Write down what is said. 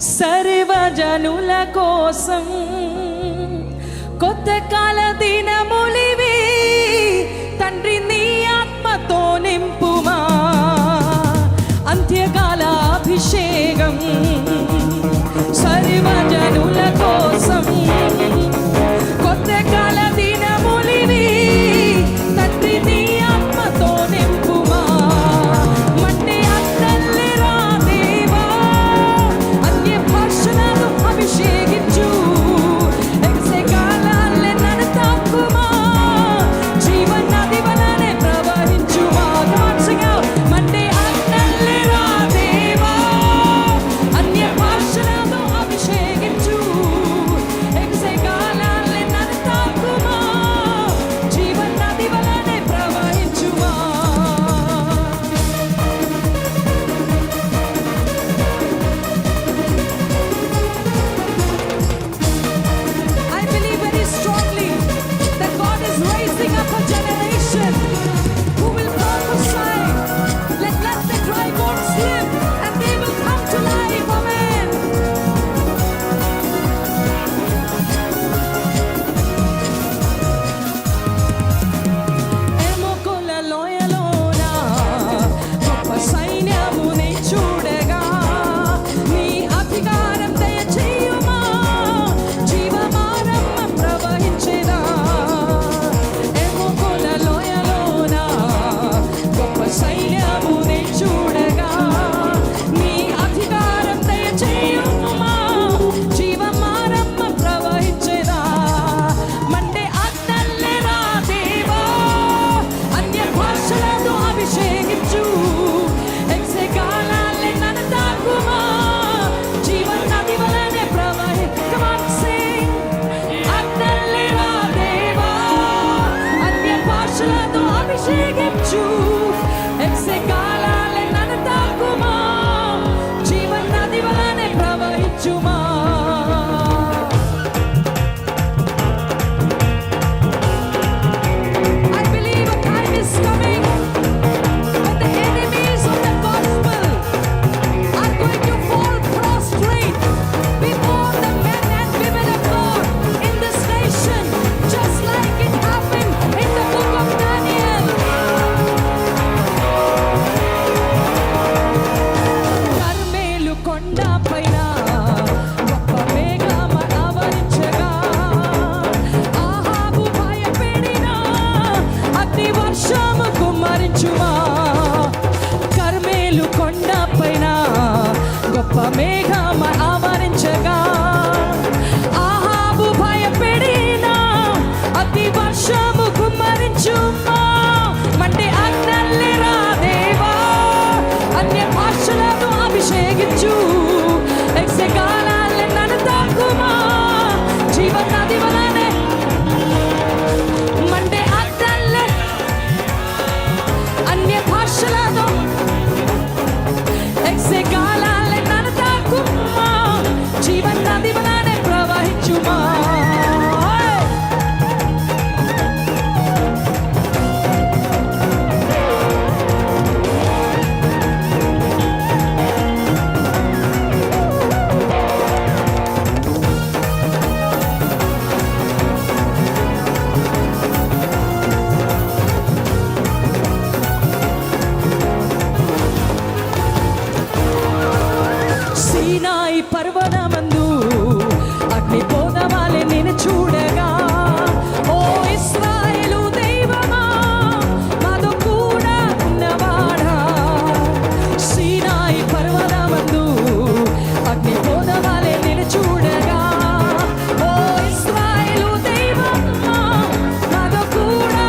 సర్వజనుల కోసం కొత్త కాల దినములి 지금 you are. పర్వతమందు అగ్ని పోదవాలి నేను చూడగా. ఓ ఇస్రాయేలు దైవమా మాతో కూడా ఉన్నవాడా? సీనాయి పర్వతమందు అగ్ని పోదవాలి నేను చూడగా. ఓ ఇస్రాయేలు దైవమా మాతో కూడా